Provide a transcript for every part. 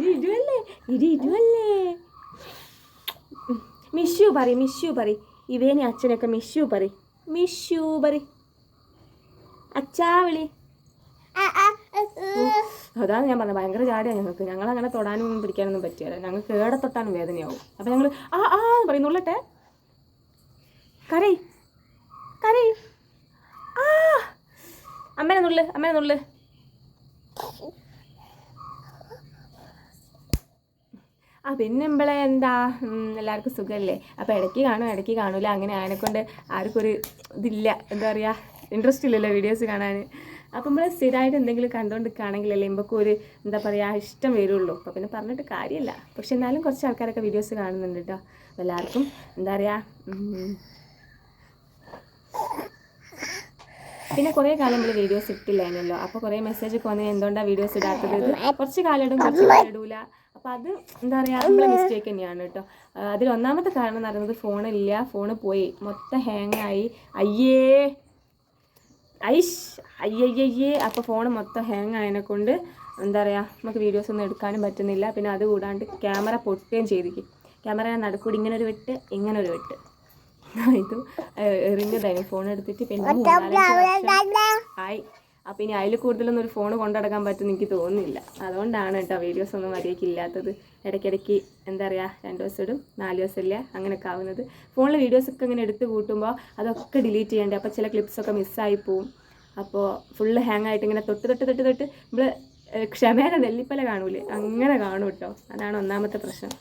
ഇടി ഇടുവല്ലേ ഇരി ഇടുവല്ലേ മിഷ്യു പറി മിഷ്യു പറി ഇവേനെ അച്ഛനൊക്കെ മിഷ്യു പറി മിഷ്യു പറി അച്ഛാ വിളി. അതാണ് ഞാൻ പറഞ്ഞത് ഭയങ്കര ജാടിയാണ് ഞങ്ങൾക്ക്. ഞങ്ങൾ അങ്ങനെ തൊടാനും പിടിക്കാനൊന്നും പറ്റിയല്ല ഞങ്ങൾക്ക് ഏടെ തൊട്ടാനും വേദനയാവും. അപ്പം ഞങ്ങൾ ആ ആ എന്ന് പറയും നുള്ളട്ടെ. കരയ്. കരയ്. ആ. അമ്മേനെ നുള്ളു അമ്മേനെ നുള്ളു. ആ പിന്നെ ഇമ്പളെ എന്താ? എല്ലാവർക്കും സുഖമല്ലേ അപ്പോൾ ഇടയ്ക്ക് കാണും ഇടയ്ക്ക് കാണൂല. അങ്ങനെ ആനെ ആർക്കും ഒരു ഇതില്ല. എന്താ പറയുക ഇൻട്രസ്റ്റ് ഇല്ലല്ലോ വീഡിയോസ് കാണാൻ അപ്പം നമ്മൾ സ്ഥിരമായിട്ട് എന്തെങ്കിലും കണ്ടുകൊണ്ടിരിക്കുകയാണെങ്കിലല്ലേ ഇമ്പൊക്കെ ഒരു എന്താ പറയുക ഇഷ്ടം വരുള്ളൂ. അപ്പോൾ പിന്നെ പറഞ്ഞിട്ട് കാര്യമില്ല പക്ഷെ എന്നാലും കുറച്ച് ആൾക്കാരൊക്കെ വീഡിയോസ് കാണുന്നുണ്ട് കേട്ടോ അപ്പോൾ എല്ലാവർക്കും എന്താ പറയുക പിന്നെ കുറേ കാലം നമ്മൾ വീഡിയോസ് ഇട്ടില്ലായിരുന്നല്ലോ. അപ്പോൾ കുറേ മെസ്സേജ് ഒക്കെ വന്ന് എന്തുകൊണ്ടാണ് വീഡിയോസ് ഇടാത്തത്? കുറച്ച് കാലം ഇടും കുറച്ച് കാലം ഇടൂല. അപ്പോൾ അത് എന്താ പറയുക നമ്മളെ മിസ്റ്റേക്ക് തന്നെയാണ് കേട്ടോ അതിൽ ഒന്നാമത്തെ കാരണം എന്ന് പറയുന്നത് ഫോണില്ല. ഫോണ് പോയി. മൊത്തം ഹാങ് ആയി. അയ്യേ. ഐഷ്. അയ്യയ്യേ അപ്പോൾ ഫോൺ മൊത്തം ഹാങ് ആയതിനെ കൊണ്ട് എന്താ പറയുക നമുക്ക് വീഡിയോസ് ഒന്നും എടുക്കാനും പറ്റുന്നില്ല. പിന്നെ അത് കൂടാണ്ട് ക്യാമറ പൊട്ടുകയും ചെയ്തിരിക്കും ക്യാമറ നടക്കൂടി ഇങ്ങനെ ഒരു വെട്ട് ഇങ്ങനെ ഒരു വെട്ട്. ഇത് എറിഞ്ഞതായിരുന്നു ഫോൺ എടുത്തിട്ട് പിന്നെ ആയി. അപ്പം ഇനി അതിൽ കൂടുതലൊന്നും ഒരു ഫോൺ കൊണ്ടുനടക്കാൻ പറ്റുമെന്ന് എനിക്ക് തോന്നുന്നില്ല. അതുകൊണ്ടാണ് കേട്ടോ വീഡിയോസ് ഒന്നും മര്യാദയ്ക്ക് ഇല്ലാത്തത്. ഇടയ്ക്കിടയ്ക്ക് എന്താ പറയുക രണ്ട് ദിവസം ഇടും നാല് ദിവസം ഇല്ല അങ്ങനെയൊക്കെ ആവുന്നത്. ഫോണിൽ വീഡിയോസൊക്കെ ഇങ്ങനെ എടുത്ത് കൂട്ടുമ്പോൾ അതൊക്കെ ഡിലീറ്റ് ചെയ്യണ്ടേ? അപ്പോൾ ചില ക്ലിപ്സൊക്കെ മിസ്സായി പോവും. അപ്പോൾ ഫുള്ള് ഹാങ് ആയിട്ട് ഇങ്ങനെ തൊട്ട് തൊട്ട് തൊട്ട് തൊട്ട് നമ്മൾ ക്ഷമേന നെല്ലിപ്പല കാണൂലേ? അങ്ങനെ കാണും കേട്ടോ. അതാണ് ഒന്നാമത്തെ പ്രശ്നം.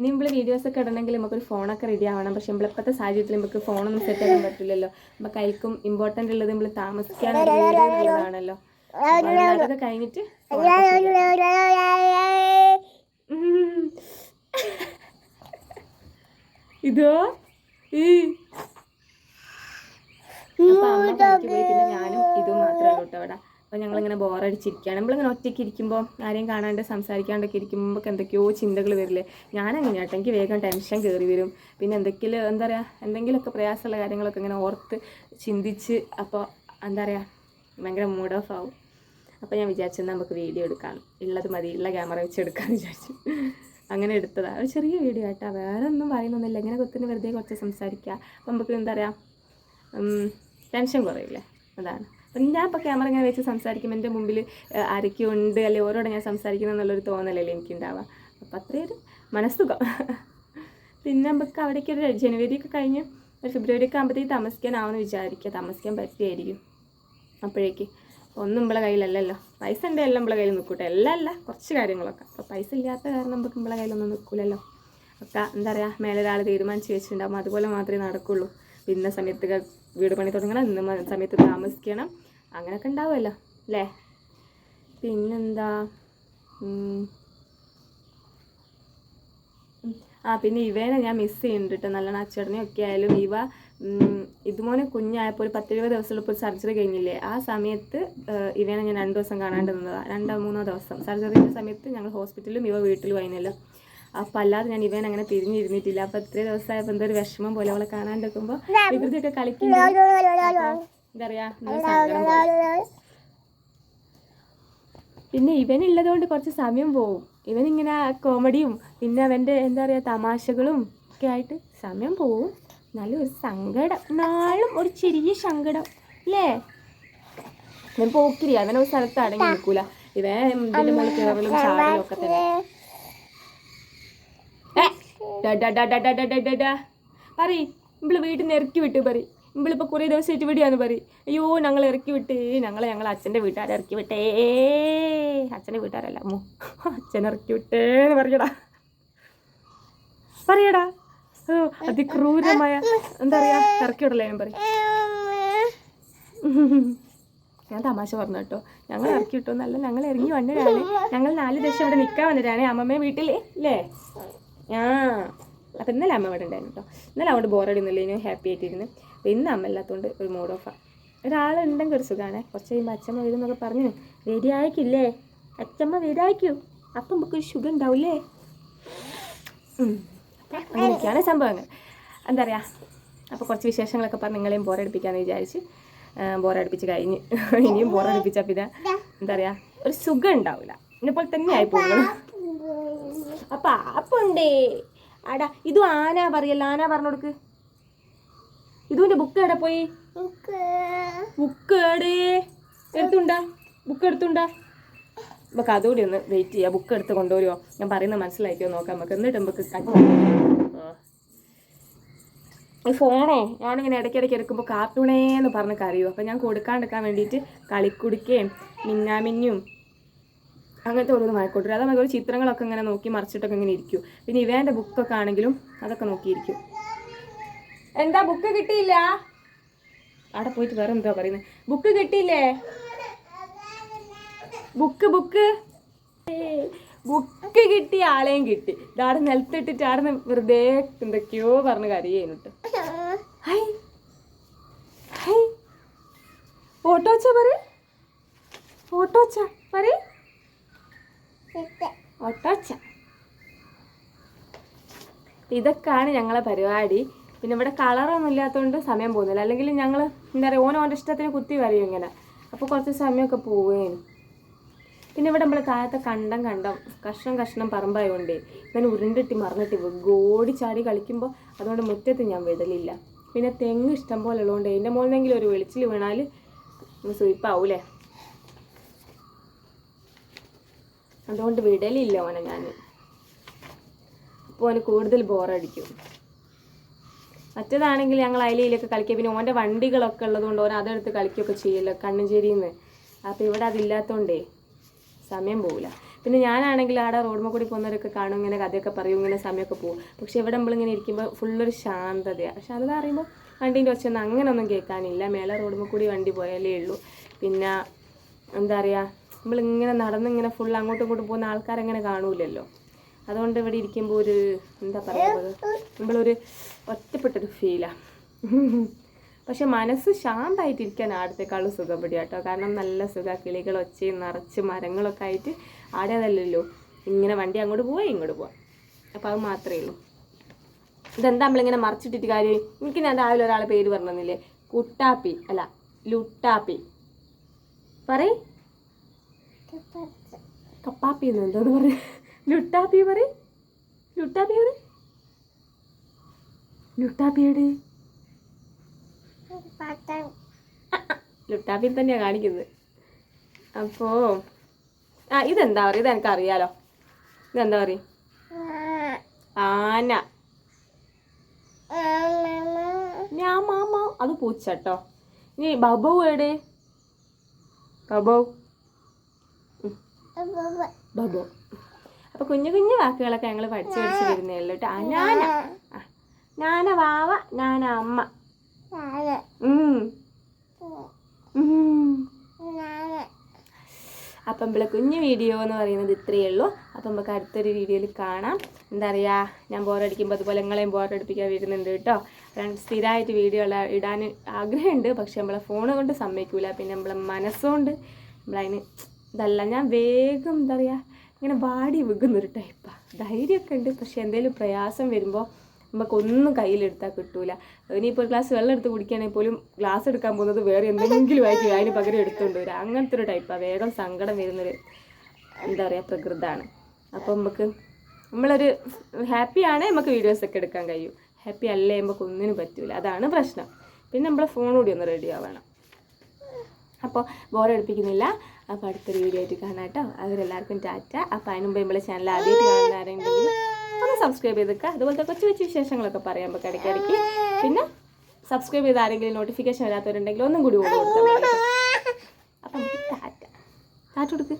ഇനി നമ്മൾ വീഡിയോസ് ഒക്കെ ഇടണമെങ്കിൽ നമുക്കൊരു ഫോണൊക്കെ റെഡി ആവണം. പക്ഷെ നമ്മൾ ഇപ്പോഴത്തെ സാഹചര്യത്തിൽ നമുക്ക് ഫോണൊന്നും സെറ്റ് ആക്കാൻ പറ്റില്ലല്ലോ. നമുക്ക് കൈക്കും ഇമ്പോർട്ടന്റ് ഉള്ളത് നമ്മൾ താമസിക്കാൻ ആണല്ലോ വീട് എന്നുള്ളതാണല്ലോ അതൊക്കെ കഴിഞ്ഞിട്ട്. ഇതോ? ഈ. പിന്നെ ഞാനും ഇതും മാത്രമേ ഉള്ളൂ കേട്ടോ അപ്പോൾ ഞങ്ങളിങ്ങനെ ബോറടിച്ചിരിക്കുകയാണ്. നമ്മളിങ്ങനെ ഒറ്റയ്ക്ക് ഇരിക്കുമ്പോൾ ആരെയും കാണാണ്ട് സംസാരിക്കാണ്ടൊക്കെ ഇരിക്കുമ്പോൾ എന്തൊക്കെയോ ചിന്തകൾ വരില്ലേ? ഞാനങ്ങനെയാട്ടെ. എനിക്ക് വേഗം ടെൻഷൻ കയറി വരും. പിന്നെ എന്തെങ്കിലും എന്താ പറയുക എന്തെങ്കിലുമൊക്കെ പ്രയാസമുള്ള കാര്യങ്ങളൊക്കെ ഇങ്ങനെ ഓർത്ത് ചിന്തിച്ച് അപ്പോൾ എന്താ പറയുക ഭയങ്കര മൂഡ് ഓഫ് ആവും. അപ്പോൾ ഞാൻ വിചാരിച്ചത് നമുക്ക് വീഡിയോ എടുക്കാം. ഉള്ളത് മതി ഉള്ള ക്യാമറ വെച്ച് എടുക്കാമെന്ന് വിചാരിച്ചു. അങ്ങനെ എടുത്തതാണ് ഒരു ചെറിയ വീഡിയോ ആയിട്ടാ വേറെ ഒന്നും പറയുന്നൊന്നുമില്ല. ഇങ്ങനെ കൊത്തിന് വെറുതെ കുറച്ച് സംസാരിക്കുക. അപ്പം നമുക്ക് എന്താ പറയുക ടെൻഷൻ കുറയില്ലേ? അതാണ്. ഞാൻ ഇപ്പോൾ ക്യാമറ ഇങ്ങനെ വെച്ച് സംസാരിക്കുമ്പോൾ എന്റെ മുമ്പിൽ ആരൊക്കെയുണ്ട് അല്ലെങ്കിൽ ഓരോടെ ഞാൻ സംസാരിക്കുന്നു എന്നുള്ളൊരു തോന്നലല്ലേ എനിക്കുണ്ടാവുക. അപ്പം അത്രയേ ഒരു മനസ്സുഖം. പിന്നെ നമുക്ക് അവിടേക്ക് ഒരു ജനുവരി ഒക്കെ കഴിഞ്ഞ് ഒരു ഫെബ്രുവരി ഒക്കെ ആകുമ്പോഴത്തേക്ക് താമസിക്കാനാവുമെന്ന് വിചാരിക്കുക. താമസിക്കാൻ പറ്റിയായിരിക്കും അപ്പോഴേക്ക്. ഒന്നും നമ്മളെ കയ്യിലല്ലല്ലോ. പൈസ ഉണ്ട് എല്ലാം നമ്മളെ കയ്യിൽ നിൽക്കൂട്ടെ. എല്ലാം അല്ല കുറച്ച് കാര്യങ്ങളൊക്കെ. അപ്പോൾ പൈസ ഇല്ലാത്ത കാരണം നമുക്ക് നമ്മളെ കയ്യിലൊന്നും നിൽക്കില്ലല്ലോ ഒക്കെ എന്താ പറയുക മേലെ ഒരാൾ തീരുമാനിച്ച് വെച്ചിട്ടുണ്ടാകും അതുപോലെ മാത്രമേ നടക്കുള്ളൂ. ഇന്ന സമയത്ത് വീട് പണി തുടങ്ങണം. ഇന്ന സമയത്ത് താമസിക്കണം. അങ്ങനെയൊക്കെ ഉണ്ടാവുമല്ലോ അല്ലേ? പിന്നെന്താ. ആ പിന്നെ ഇവേനെ ഞാൻ മിസ് ചെയ്യുന്നുണ്ട് കേട്ടോ നല്ലോണം അച്ചടനെയൊക്കെ ആയാലും ഇവ ഇതുപോലെ കുഞ്ഞായപ്പോൾ ഒരു പത്തിരുപത് ദിവസമുള്ളപ്പോൾ ഇപ്പോൾ സർജറി കഴിഞ്ഞില്ലേ? ആ സമയത്ത് ഇവേനെ ഞാൻ രണ്ട് ദിവസം കാണാണ്ട് നിന്നതാണ് രണ്ടോ മൂന്നോ ദിവസം. സർജറിന്റെ സമയത്ത് ഞങ്ങൾ ഹോസ്പിറ്റലിലും ഇവ വീട്ടിലും ആയിരുന്നല്ലോ അപ്പം അല്ലാതെ ഞാൻ ഇവൻ അങ്ങനെ പിരിഞ്ഞിരുന്നിട്ടില്ല അപ്പം ഇത്രയും ദിവസമായപ്പോൾ ഒരു വിഷമം പോലെ അവളെ കാണാണ്ടിരിക്കുമ്പോൾ വികൃതിയൊക്കെ കളിക്കുമ്പോൾ എന്താ പറയുക പിന്നെ ഇവനുള്ളതുകൊണ്ട് കുറച്ച് സമയം പോവും. ഇവനിങ്ങനെ കോമഡിയും പിന്നെ അവന്റെ എന്താ പറയുക തമാശകളും ഒക്കെ ആയിട്ട് സമയം പോവും. എന്നാലും ഒരു സങ്കടം. നാളും ഒരു ചെറിയ സങ്കടം. അല്ലേ? ഇവൻ പോക്കിരി അവനൊരു സ്ഥലത്ത് അടങ്ങി നിൽക്കൂല. ഇവൻ എന്തെങ്കിലും ഒക്കെ തന്നെ. പറയ് ഇമ്പിൾ വീട്ടിൽ നിന്ന് ഇറക്കി വിട്ട് പറയും. ഇമ്പിളിപ്പോൾ കുറേ ദിവസമായിട്ട് ഇവിടെയാന്ന് പറയും. അയ്യോ ഞങ്ങൾ ഇറക്കി വിട്ടേ ഞങ്ങളെ ഞങ്ങൾ അച്ഛന്റെ വീട്ടുകാരെ ഇറക്കി വിട്ടേ. അച്ഛന്റെ വീട്ടുകാരല്ല അമ്മു അച്ഛൻ ഇറക്കി വിട്ടേ എന്ന് പറയടാ. പറയടാ. ഓ അതിക്രൂരമായ എന്താ പറയാ ഇറക്കി വിടലേ ഞാൻ പറയും. ഞാൻ തമാശ പറഞ്ഞു കേട്ടോ. ഞങ്ങൾ ഇറക്കി വിട്ടു നല്ല ഞങ്ങൾ ഇറങ്ങി വന്നതാണ്. ഞങ്ങൾ നാല് ദിവസം ഇവിടെ നിൽക്കാൻ വന്നതാണ്. അമ്മമ്മ വീട്ടിൽ അല്ലേ ആ അപ്പം ഇന്നലെ അമ്മ ഇവിടെ ഉണ്ടായിരുന്നു കേട്ടോ ഇന്നലെ അങ്ങോട്ട് ബോറടിയൊന്നുമില്ല ഇനി ഹാപ്പി ആയിട്ടിരുന്നു. അപ്പോൾ ഇന്ന് അമ്മ ഇല്ലാത്തതുകൊണ്ട് ഒരു മൂഡ് ഓഫാണ് ഒരാളുണ്ടെങ്കിൽ ഒരു സുഖമാണ് കുറച്ച് കഴിയുമ്പോൾ അച്ഛമ്മ വരും എന്നൊക്കെ പറഞ്ഞു. വരിയായിക്കില്ലേ അച്ഛമ്മ വരായിക്കൂ അപ്പം നമുക്ക് ഒരു സുഖം ഉണ്ടാവില്ലേ? അങ്ങനെയൊക്കെയാണ് സംഭവങ്ങൾ. എന്താ പറയുക അപ്പോൾ കുറച്ച് വിശേഷങ്ങളൊക്കെ പറഞ്ഞ് നിങ്ങളെയും ബോറടിപ്പിക്കാമെന്ന് വിചാരിച്ച് ബോറടിപ്പിച്ച് കഴിഞ്ഞ്. ഇനിയും ബോറടിപ്പിച്ചാൽ പിന്നെ എന്താ പറയുക ഒരു സുഖം ഉണ്ടാവില്ല എന്നെപ്പോലെ തന്നെ ആയി പോകുന്നത് അപ്പൊ ആപ്പുണ്ടേ ആടാ ഇതും ആന പറയല്ല? ആന പറഞ്ഞു കൊടുക്ക് ഇതുവിന്റെ ബുക്ക് എവിടെ പോയി? ബുക്ക് എടേ എടുത്തുണ്ടാ? ബുക്ക് എടുത്തുണ്ടാ? നമുക്ക് അതുകൂടി ഒന്ന് വെയിറ്റ് ചെയ്യാം. ബുക്ക് എടുത്ത് കൊണ്ടുവരുമോ ഞാൻ പറയുന്നത് മനസ്സിലാക്കിയോ നോക്കാം. നമുക്ക് എന്നിട്ട് നമുക്ക് ഈ ഫോണേ ഞാനിങ്ങനെ ഇടയ്ക്കിടയ്ക്ക് എടുക്കുമ്പോൾ കാർട്ടൂണേന്ന് പറഞ്ഞ് കറിയും അപ്പം ഞാൻ കൊടുക്കാണ്ടിരിക്കാൻ വേണ്ടിയിട്ട് കളിക്കുടുക്കേം മിന്നാമിന്നും അങ്ങനത്തെ ഓരോന്ന് വായിക്കോട്ടെ അത് നമുക്ക് ചിത്രങ്ങളൊക്കെ ഇങ്ങനെ നോക്കി മറിച്ചിട്ടൊക്കെ ഇങ്ങനെ ഇരിക്കും. പിന്നെ ഇവേന്റെ ബുക്കൊക്കെ ആണെങ്കിലും അതൊക്കെ നോക്കിയിരിക്കും. എന്താ ബുക്ക് കിട്ടിയില്ല? അവിടെ പോയിട്ട് വേറെ എന്താ പറയുന്നത് ബുക്ക് കിട്ടിയില്ലേ? Book book. ബുക്ക് കിട്ടി ആളെയും കിട്ടി. ഇതാടെ നിലത്തിട്ടിട്ട് ആടെ വെറുതെ എന്തൊക്കെയോ പറഞ്ഞ് കരയേനുട്ട് ഹൈ. ഹൈ. ഓട്ടോച്ച പറ ഓട്ടോച്ച പറ ഓട്ടോച്ച ഇതൊക്കെയാണ് ഞങ്ങളെ പരിപാടി. പിന്നെ ഇവിടെ കളറൊന്നും ഇല്ലാത്തതുകൊണ്ട് സമയം പോകുന്നില്ല. അല്ലെങ്കിൽ ഞങ്ങൾ എന്താ പറയുക ഓനോന്റെ ഇഷ്ടത്തിന് കുത്തി വരയും ഇങ്ങനെ. അപ്പോൾ കുറച്ച് സമയമൊക്കെ പോവുകയും പിന്നെ ഇവിടെ നമ്മൾ താഴത്തെ കണ്ടം കണ്ടം കഷ്ണം കഷ്ണം പറമ്പായതുകൊണ്ടേ ഞാൻ ഉരുണ്ടിട്ട് മറിഞ്ഞിട്ട് ഗോടി ചാടി കളിക്കുമ്പോൾ അതുകൊണ്ട് മുറ്റത്ത് ഞാൻ വിടലില്ല. പിന്നെ തെങ്ങ് ഇഷ്ടം പോലെ ഉള്ളതുകൊണ്ട് എന്റെ മുകളിലെങ്കിലും ഒരു വെളിച്ചിൽ വീണാൽ സുയിപ്പാവൂലേ അതുകൊണ്ട് വിടലില്ല ഓനെ ഞാൻ. അപ്പോൾ ഓന് കൂടുതൽ ബോറടിക്കും. മറ്റേതാണെങ്കിൽ ഞങ്ങൾ അയലയിലൊക്കെ കളിക്കുക. പിന്നെ ഓന്റെ വണ്ടികളൊക്കെ ഉള്ളതുകൊണ്ട് ഓൻ അതെടുത്ത് കളിക്കുകയൊക്കെ ചെയ്യല്ലോ കണ്ണഞ്ചേരിയിൽ നിന്ന് അപ്പോൾ ഇവിടെ അതില്ലാത്തതുകൊണ്ടേ സമയം പോകില്ല പിന്നെ ഞാനാണെങ്കിൽ ആടെ റോഡുമ്മ കൂടി പോകുന്നവരൊക്കെ കാണും ഇങ്ങനെ കഥയൊക്കെ പറയും ഇങ്ങനെ സമയമൊക്കെ പോകും. പക്ഷെ ഇവിടെ നമ്മളിങ്ങനെ ഇരിക്കുമ്പോൾ ഫുള്ളൊരു ശാന്തതയാണ് ശാന്തത പറയുമ്പോൾ വണ്ടീന്റെ ഒച്ചയൊന്നും അങ്ങനെയൊന്നും കേൾക്കാനില്ല. മേലെ റോഡുമ്മ കൂടി വണ്ടി പോയാലേ ഉള്ളൂ. പിന്നെ എന്താ പറയുക നമ്മളിങ്ങനെ നടന്നിങ്ങനെ ഫുൾ അങ്ങോട്ടും ഇങ്ങോട്ടും പോകുന്ന ആൾക്കാരങ്ങനെ കാണൂലല്ലോ. അതുകൊണ്ട് ഇവിടെ ഇരിക്കുമ്പോൾ ഒരു എന്താ പറയുക നമ്മളൊരു ഒറ്റപ്പെട്ടൊരു ഫീലാണ് പക്ഷെ മനസ്സ് ശാന്തമായിട്ടിരിക്കാൻ ആടത്തേക്കാളും പിടി കേട്ടോ കാരണം നല്ല സുഖ കിളികൾ ഒച്ചയും നിറച്ച് മരങ്ങളൊക്കെ ആയിട്ട് ആടെ അതല്ലല്ലോ. ഇങ്ങനെ വണ്ടി അങ്ങോട്ട് പോവാ ഇങ്ങോട്ട് പോവാം. അപ്പോൾ അത് മാത്രമേ ഉള്ളൂ. ഇതെന്താ നമ്മളിങ്ങനെ മറിച്ചിട്ടിട്ട് കാര്യം? എനിക്ക് ഞാൻ രാവിലെ ഒരാളെ പേര് പറഞ്ഞില്ലേ കുട്ടാപ്പി അല്ല ലുട്ടാപ്പി. പറയ്. കപ്പാപ്പി എന്ന് എന്തോന്ന് പറയ. ലുട്ടാപ്പി പറ ലുട്ടാപ്പി പറ ലുട്ടാപ്പിയുടെ ലുട്ടാപ്പി തന്നെയാണ് കാണിക്കുന്നത്. അപ്പോ ആ ഇതെന്താ പറയുക? ഇതെനിക്ക് അറിയാലോ ഇതെന്താ പറയും ആന. ഞാൻ മാമ. അത് പൂച്ചട്ടോ ഇനി ബബു എവിടെ? ബബു. ബബു അപ്പൊ കുഞ്ഞു കുഞ്ഞു വാക്കുകളൊക്കെ ഞങ്ങൾ പഠിച്ചു പഠിച്ചു വരുന്നേ ഉള്ളൂ കേട്ടോ ഞാന. വാവ ഞാന അമ്മ. അപ്പം നമ്മളെ കുഞ്ഞു വീഡിയോ എന്ന് പറയുന്നത് ഇത്രയേ ഉള്ളൂ. അപ്പം നമുക്ക് അടുത്തൊരു വീഡിയോയിൽ കാണാം. എന്താ പറയുക ഞാൻ ബോറടിക്കുമ്പോൾ അതുപോലെ നിങ്ങളെയും ബോറടിപ്പിക്കാൻ വരുന്നുണ്ട് കേട്ടോ. കാരണം സ്ഥിരമായിട്ട് വീഡിയോ ഇടാൻ ആഗ്രഹമുണ്ട്. പക്ഷെ നമ്മളെ ഫോൺ കൊണ്ട് സമ്മതിക്കൂല. പിന്നെ നമ്മളെ മനസ്സുകൊണ്ട് നമ്മളതിന് ഇതല്ല ഞാൻ വേഗം എന്താ പറയുക ഇങ്ങനെ വാടി വിൽക്കുന്നൊരു ടൈപ്പാണ് ധൈര്യമൊക്കെ ഉണ്ട് പക്ഷെ എന്തെങ്കിലും പ്രയാസം വരുമ്പോൾ നമുക്കൊന്നും കയ്യിലെടുത്താൽ കിട്ടൂല. ഇനിയിപ്പോൾ ഒരു ഗ്ലാസ് വെള്ളം എടുത്ത് കുടിക്കുകയാണെങ്കിൽ പോലും ഗ്ലാസ് എടുക്കാൻ പോകുന്നത് വേറെ എന്തെങ്കിലും ആയിരിക്കും അതിന് പകരം എടുത്തുകൊണ്ട് വരിക അങ്ങനത്തെ ഒരു ടൈപ്പാണ് വേഗം സങ്കടം വരുന്നൊരു എന്താ പറയുക പ്രകൃതമാണ് അപ്പോൾ നമുക്ക് നമ്മളൊരു ഹാപ്പിയാണ് നമുക്ക് വീഡിയോസൊക്കെ എടുക്കാൻ കഴിയും. ഹാപ്പി അല്ലേ നമുക്ക് ഒന്നിനും പറ്റൂല. അതാണ് പ്രശ്നം. പിന്നെ നമ്മളെ ഫോൺ കൂടി ഒന്ന് റെഡി ആവണം. അപ്പോൾ ബോറടിപ്പിക്കുന്നില്ല അപ്പോൾ അടുത്തൊരു വീഡിയോ ആയിട്ട് കാണാം കേട്ടോ. അവരെല്ലാവർക്കും ടാറ്റ. അപ്പോൾ അതിന് മുമ്പ് നമ്മളെ ചാനൽ ആദ്യമായിട്ട് കാണുന്ന ആരെങ്കിലും ഒന്ന് സബ്സ്ക്രൈബ് ചെയ്തേക്കുക അതുപോലത്തെ കൊച്ചു കൊച്ചു വിശേഷങ്ങളൊക്കെ പറയാം നമുക്ക് ഇടയ്ക്കിടയ്ക്ക്. പിന്നെ സബ്സ്ക്രൈബ് ചെയ്ത ആരെങ്കിലും നോട്ടിഫിക്കേഷൻ വരാത്തവരുണ്ടെങ്കിൽ ഒന്നും കൂടി ഓടി അപ്പം ടാറ്റ. ടാറ്റ കൊടുക്ക്.